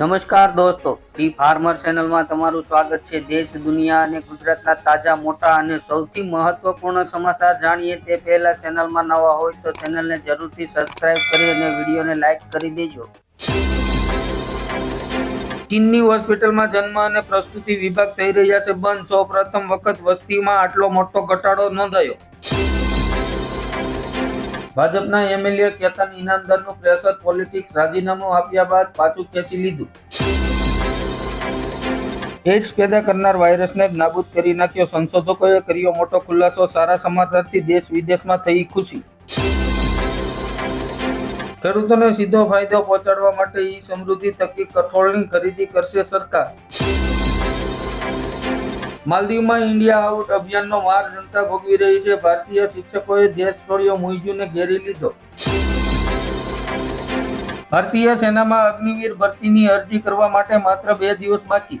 નમસ્કાર દોસ્તો, T farmer ચેનલમાં તમારું સ્વાગત છે. દેશ, દુનિયા અને ગુજરાતના તાજા, મોટા અને સૌથી મહત્વપૂર્ણ સમાચાર જાણીએ તે પહેલા ચેનલમાં નવા હોય તો ચેનલને જરૂરથી સબસ્ક્રાઇબ કરી અને વિડીયોને લાઈક કરી દેજો. ચીનની હોસ્પિટલમાં જન્મ અને પ્રસ્તુતિ વિભાગ થઈ રહ્યા છે. બંધ. સૌ પ્રથમ વખત વસ્તીમાં આટલો મોટો ઘટાડો નોંધાયો. ભાજપના એમએલએ કેતન ઇનામદારનું પ્રેશર પોલિટિક્સ રાજીનામું આપ્યા બાદ પાછું ખેંચી લીધું. એડ્સ પેદા કરનાર વાયરસને જ નાબૂદ કરી નાખ્યો સંશોધકોએ કર્યો મોટો ખુલાસો, સારા સમાચારથી દેશ વિદેશમાં થઈ ખુશી. ખેડૂતોને સીધો ફાયદો પહોંચાડવા માટે ઈ સમૃદ્ધિ તકી કઠોળની ખરીદી કરશે સરકાર. માલદીવમાં ઇન્ડિયા આઉટ અભિયાનનો માર જનતા ભોગવી રહી છે. ભારતીય શિક્ષકોએ દેશ છોડ્યો મુઈજુને ઘેરી લીધો. ભારતીય સેનામાં અગ્નિવીર ભરતીની અરજી કરવા માટે માત્ર બે દિવસ બાકી.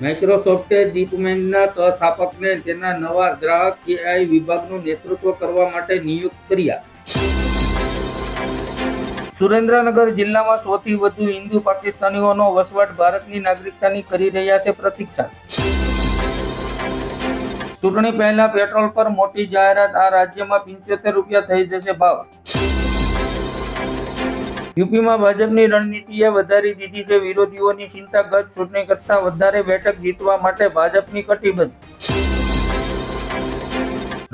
માઇક્રોસોફ્ટે ડીપમેન્ટના સહસ્થાપકને તેના નવા ગ્રાહક એઆઈ વિભાગનું નેતૃત્વ કરવા માટે નિયુક્ત કર્યા. સુરેન્દ્રનગર જિલ્લામાં સૌથી વધુ હિન્દુ પાકિસ્તાનીઓનો વસવાટ ભારતની નાગરિકતાની કરી રહ્યા છે પ્રતીક્ષા. ચૂંટણી પહેલા પેટ્રોલ પર મોટી જાહેરાત, આ રાજ્યમાં પિંચોતેર રૂપિયા થઈ જશે ભાવ. યુપીમાં ભાજપની રણનીતિએ વધારી દીધી છે વિરોધીઓની ચિંતા ગત ચૂંટણી કરતા વધારે બેઠક જીતવા માટે ભાજપની કટિબદ્ધ.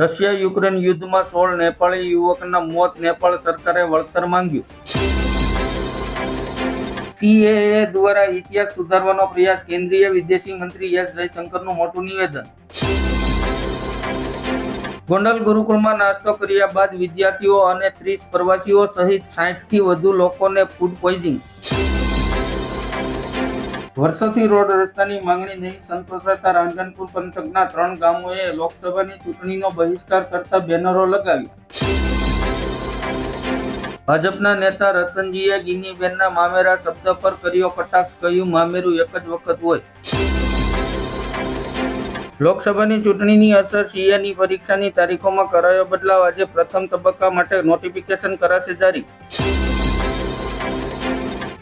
રશિયા યુક્રેન યુદ્ધમાં સોળ નેપાળી યુવકના મોત નેપાળ સરકારે વળતર માંગ્યું. સીએએ દ્વારા ઇતિહાસ સુધારવાનો પ્રયાસ કેન્દ્રીય વિદેશી મંત્રી એસ જયશંકરનું મોટું નિવેદન. ગોંડલ ગુરુકુળમાં નાસ્તો કર્યા બાદ વિદ્યાર્થીઓ અને ત્રીસ પ્રવાસીઓ સહિત સાઠથી વધુ લોકોને ફૂડ પોઈઝિંગ વર્ષોથી રોડ રસ્તાની માંગણી નહીં, સંતોષાતા રાંધનપુર પંથકના ત્રણ ગામોએ લોકસભાની ચૂંટણીનો બહિષ્કાર કરતા બેનરો લગાવી ભાજપના નેતા રતનજીએ ગિનીબેનના મામેરા શબ્દ પર કર્યો કટાક્ષ કહ્યું, મામેરું એક જ વખત હોય. લોકસભાની ચૂંટણીની અસર સીએની પરીક્ષાની તારીખોમાં કરાયો બદલાવ. આજે પ્રથમ તબક્કા માટે નોટિફિકેશન કરાશે જારી.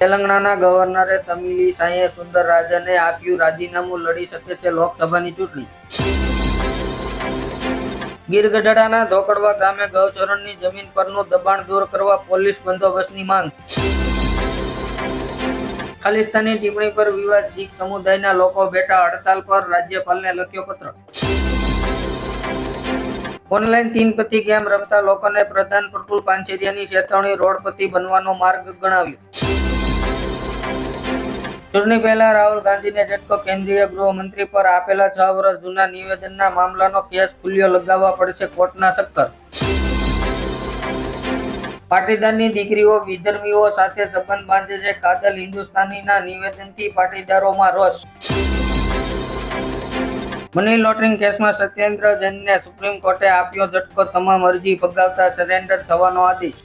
તેલંગાણાના ગવર્નરે તમિલિસાઈએ સુંદરરાજને આપ્યું રાજીનામું લડી શકે છે લોકસભાની ચૂંટણી. ગીર ધોકડવા ગામે ગૌચરણની જમીન પરનું દબાણ દૂર કરવા પોલીસ બંદોબસ્તની માંગ. ખાલિસ્તાની ટિપ્પણી પર વિવાદ શીખ સમુદાયના લોકો બેઠા હડતાલ પર રાજ્યપાલને લખ્યો પત્ર. ઓનલાઈન તીન પતિ ગેમ રમતા લોકોને પ્રધાન પ્રફુલ પાંચેરિયાની ચેતવણી રોડપતિ બનવાનો માર્ગ ગણાવ્યો. ચૂંટણી પહેલા રાહુલ ગાંધીને ઝટકો કેન્દ્રીય ગૃહમંત્રી પર આપેલા છ વર્ષ જૂના નિવેદનના મામલાનો કેસ ખુલ્યો લગાવવા પડશે કોર્ટના ચક્કર પાટીદારની દીકરીઓ, વિધર્મીઓ સાથે સંબંધ બાંધે છે. કાદલ હિન્દુસ્તાનીના નિવેદનથી પાટીદારોમાં રોષ. મની લોન્ડરિંગ કેસમાં સત્યેન્દ્ર જૈનને સુપ્રીમ કોર્ટે આપ્યો ઝટકો. તમામ અરજી ફગાવતા સરેન્ડર થવાનો આદેશ.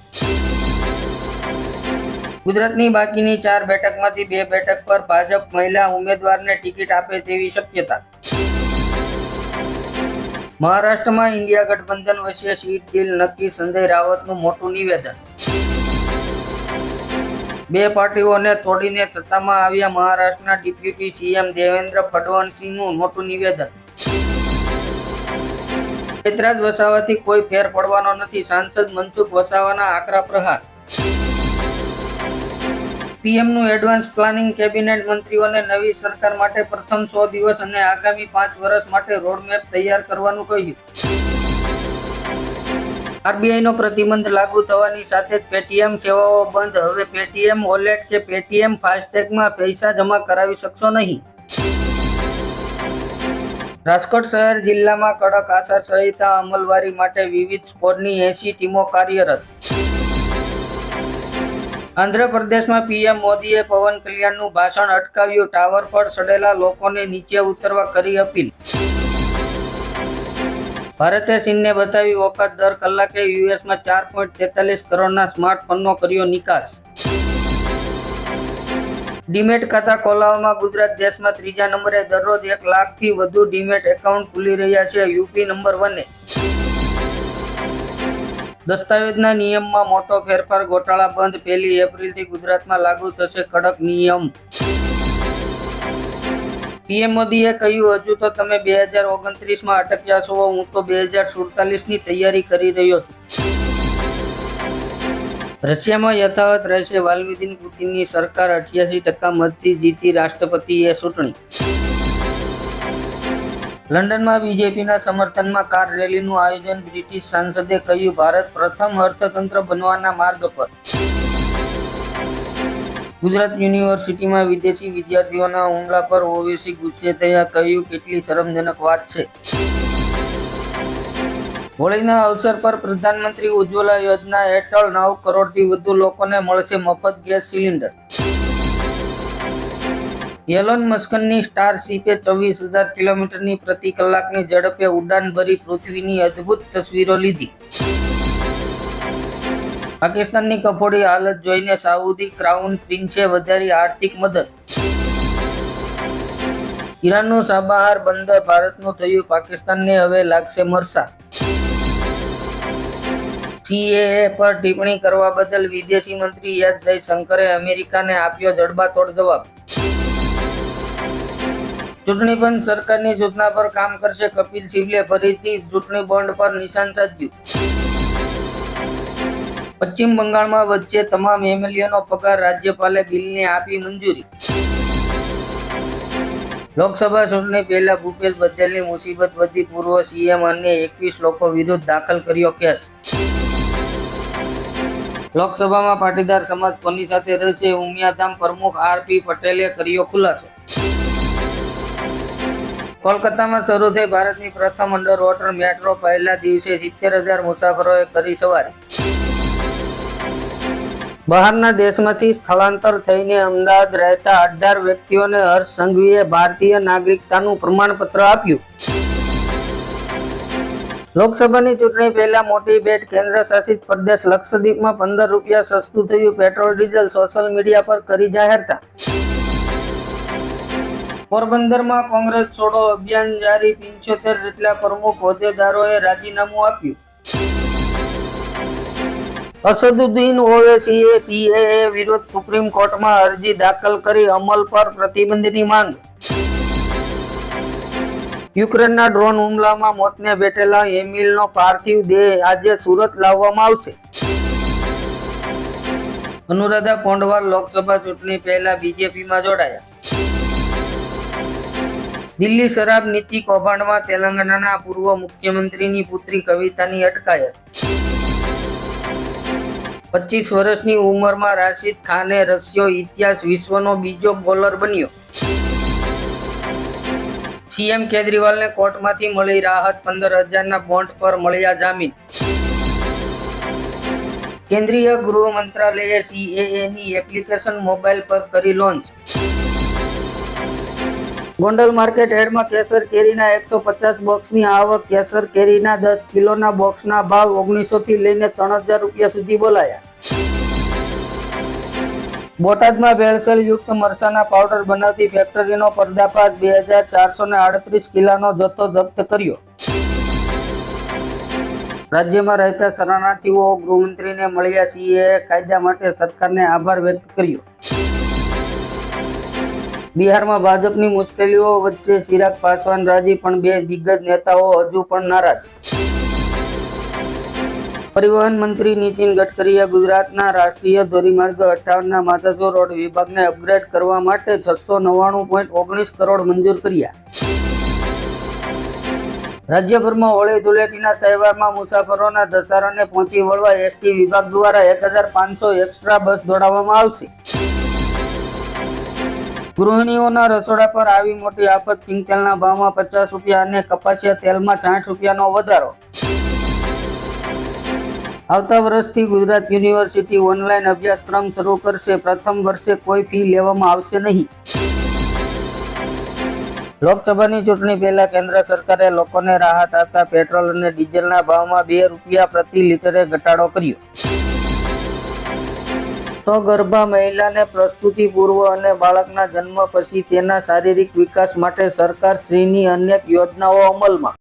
ગુજરાતની બાકીની ચાર બેઠકમાંથી બે બેઠક પર ભાજપ મહિલા ઉમેદવારને ટિકિટ આપે તેવી શક્યતા. મહારાષ્ટ્રમાં ઇન્ડિયા ગઠબંધન વચ્ચે સીટ ડીલ નક્કી સંજય રાવતનું મોટું નિવેદન. બે પાર્ટીઓને તોડીને સત્તામાં આવ્યા મહારાષ્ટ્રના ડેપ્યુટી સીએમ દેવેન્દ્ર ફડણવીસનું મોટું નિવેદન. ચૈત્રાજ વસાવાથી કોઈ ફેર પડવાનો નથી સાંસદ મનસુખ વસાવાના આકરા પ્રહાર. પીએમનું એડવાન્સ પ્લાનિંગ કેબિનેટ મંત્રીઓને નવી સરકાર માટે પ્રથમ સો દિવસ અને આગામી પાંચ વર્ષ માટે રોડમેપ તૈયાર કરવાનું કહ્યું. આરબીઆઈનો પ્રતિબંધ લાગુ થવાની સાથે જ પેટીએમ સેવાઓ બંધ. હવે પેટીએમ વોલેટ કે પેટીએમ ફાસ્ટેગમાં પૈસા જમા કરાવી શકશો નહીં. રાજકોટ શહેર જિલ્લામાં કડક આચાર સંહિતા અમલવારી માટે વિવિધ સ્કોડની એસી ટીમો કાર્યરત. આંધ્રપ્રદેશમાં પીએમ મોદીએ પવન કલ્યાણનું ભાષણ અટકાવ્યું. ટાવર પર સડેલા લોકોને નીચે ઉતરવા કરી અપીલ. ભારતે ચીનને બતાવી વખત દર કલાકે યુએસમાં ચાર પોઈન્ટ તેતાલીસ કરોડના સ્માર્ટફોનનો કર્યો નિકાસ. ડીમેટ ખાતા ખોલાવવામાં ગુજરાત દેશમાં ત્રીજા નંબરે દરરોજ એક લાખથી વધુ ડીમેટ એકાઉન્ટ ખુલી રહ્યા છે. UP number વને. દસ્તાવેજના નિયમમાં મોટો ફેરફાર ગોટાળા બંધ, પહેલી એપ્રિલથી ગુજરાતમાં લાગુ થશે કડક નિયમ. પીએમ મોદીએ કહ્યું, હજુ તો તમે બે હજાર ઓગણત્રીસમાં અટક્યા છો, હું તો બે હજાર સુડતાલીસની તૈયારી કરી રહ્યો છું. રશિયામાં યથાવત રહેશે વાલ્મિદીન પુતિનની સરકાર, અઠ્યાસી ટકા મતથી જીતી રાષ્ટ્રપતિએ ચૂંટણી. લંડનમાં બીજેપીના સમર્થનમાં કાર રેલીનું આયોજન બ્રિટિશ સાંસદે કહ્યું, ભારત પ્રથમ અર્થતંત્ર બનવાના માર્ગ પર. ગુજરાત યુનિવર્સિટીમાં વિદેશી વિદ્યાર્થીઓના હુમલા પર ઓવેસી ગુસ્સે થયા, કહ્યું, કેટલી શરમજનક વાત છે. હોળીના અવસર પર પ્રધાનમંત્રી ઉજ્જવલા યોજના હેઠળ નવ કરોડથી વધુ લોકોને મળશે મફત ગેસ સિલિન્ડર. એલોન મસ્કનની સ્ટારશીપે ચોવીસ હજાર કિલોમીટરની પ્રતિ કલાકની ઝડપે ઉડાન ભરી પૃથ્વીની અદ્ભુત તસવીરો લીધી. પાકિસ્તાનની કફોડી હાલત જોઈને સાઉદી ક્રાઉન પ્રિન્સે વધારી આર્થિક મદદ. ઈરાનનું સાબાહાર બંદર ભારતનું થયું, પાકિસ્તાનને હવે લાગશે મરસા. સીએએ પર ટિપ્પણી કરવા બદલ વિદેશી મંત્રી એસ જયશંકરે અમેરિકાને આપ્યો જડબાતોડ જવાબ. ચૂંટણી પંચ સરકારની સૂચના પર કામ કરશે કપિલ સિબલે ફરીથી ચૂંટણી બોન્ડ પર નિશાન સાધ્યું. પશ્ચિમ બંગાળમાં વચ્ચે તમામ એમએલએનો પગાર રાજ્યપાલે બિલને આપી મંજૂરી. લોકસભા ચૂંટણી પહેલા ભૂપેશ બઘેલની મુસીબત વધી પૂર્વ સીએમ અને એકવીસ લોકો વિરુદ્ધ દાખલ કર્યો કેસ. લોકસભામાં પાટીદાર સમાજ કોની સાથે રહેશે? ઉમિયાધામ પ્રમુખ આરપી પટેલે કર્યો ખુલાસો. કોલકાતામાં શરૂ થઈ ભારતની પ્રથમ અંડર વોટર મેટ્રો પહેલા દિવસે સિત્તેર હજાર મુસાફરોએ કરી સવારી. બહારના દેશમાંથી સ્થળાંતર થઈને અમદાવાદ રહેતા અઢાર વ્યક્તિઓને હર્ષ સંઘવીએ ભારતીય નાગરિકતાનું પ્રમાણપત્ર આપ્યું. લોકસભાની ચૂંટણી પહેલા મોટી બેટ કેન્દ્ર શાસિત પ્રદેશ લક્ષદ્વીપમાં પંદર રૂપિયા સસ્તું થયું, પેટ્રોલ, ડીઝલ સોશિયલ મીડિયા પર કરી જાહેરતા. પોરબંદરમાં કોંગ્રેસ છોડો અભિયાન જારી પંચોતેર જેટલા પ્રમુખ હોદ્દેદારોએ રાજીનામું આપ્યું. અસદુદ્દીન ઓવેસીએ સીએએ વિરુદ્ધ સુપ્રીમ કોર્ટમાં અરજી દાખલ કરી અમલ પર પ્રતિબંધની માંગ. યુક્રેનના ડ્રોન હુમલામાં મોતને ભેટેલા એમિલનો પાર્થિવ દેહ આજે સુરત લાવવામાં આવશે. અનુરાધા પોંડવાલ લોકસભા ચૂંટણી પહેલા બીજેપીમાં જોડાયા. દિલ્હી શરાબ નીતિ કૌભાંડમાં તેલંગાણાના પૂર્વ મુખ્યમંત્રીની પુત્રી કવિતાની અટકાયત. પચીસ વર્ષની ઉંમરમાં રાશિદ ખાને રશિયો ઇતિહાસ વિશ્વનો બીજો બોલર બન્યો. સીએમ કેજરીવાલને કોર્ટમાંથી મળી રાહત, પંદર હજારના બોન્ડ પર મળ્યા જામીન. કેન્દ્રીય ગૃહ મંત્રાલયે સીએએની એપ્લિકેશન મોબાઈલ પર કરી લોન્ચ. ગોંડલ માર્કેટ હેડમાં કેસર કેરીના એકસો પચાસ બોક્સની આવક, કેસર કેરીના દસ કિલોના બોક્સના ભાવ ઓગણીસો થી લઈને ત્રણ હજાર રૂપિયા સુધી બોલાયા. બોટાદમાં ભેળસેળ યુક્ત મરસાના પાવડર બનાવતી ફેક્ટરીનો પર્દાફાશ બે હજાર ચારસો ને આડત્રીસ કિલાનો જથ્થો જપ્ત કર્યો. રાજ્યમાં રહેતા શરણાર્થીઓ, ગૃહમંત્રીને મળ્યા સીએ કાયદા માટે સરકારને આભાર વ્યક્ત કર્યો. બિહારમાં ભાજપની મુશ્કેલીઓ વચ્ચે ચિરાગ પાસવાન રાજી પણ બે દિગ્ગજ નેતાઓ હજુ પણ નારાજ. પરિવહન મંત્રી નીતિન ગડકરીએ ગુજરાતના રાષ્ટ્રીય ધોરીમાર્ગ અઠાવનના માધાસુર રોડ વિભાગને અપગ્રેડ કરવા માટે છસો નવ્વાણું પોઈન્ટ ઓગણીસ કરોડ મંજૂર કર્યા. રાજ્યભરમાં હોળી ધૂળેટીના તહેવારમાં મુસાફરોના ધસારાને પહોંચી વળવા એસટી વિભાગ દ્વારા એક હજાર પાંચસો એક્સ્ટ્રા બસ દોડાવવામાં આવશે. ગૃહિણીઓના રસોડા પર આવી મોટી આફત સિંગતેલના ભાવમાં પચાસ રૂપિયા અને કપાસિયા તેલમાં સાઠ રૂપિયાનો વધારો. આવતા વર્ષથી ગુજરાત યુનિવર્સિટી ઓનલાઈન અભ્યાસક્રમ શરૂ કરશે. પ્રથમ વર્ષે કોઈ ફી લેવામાં આવશે નહીં. લોકસભાની ચૂંટણી પહેલા કેન્દ્ર સરકારે લોકોને રાહત આપતા પેટ્રોલ અને ડીઝલના ભાવમાં બે રૂપિયા પ્રતિ લીટરે ઘટાડો કર્યો. તો ગર્ભા મહિલાને પ્રસ્તુતિ પૂર્વ અને બાળકના જન્મ પછી તેના શારીરિક વિકાસ માટે સરકાર શ્રીની અનેક યોજનાઓ અમલમાં.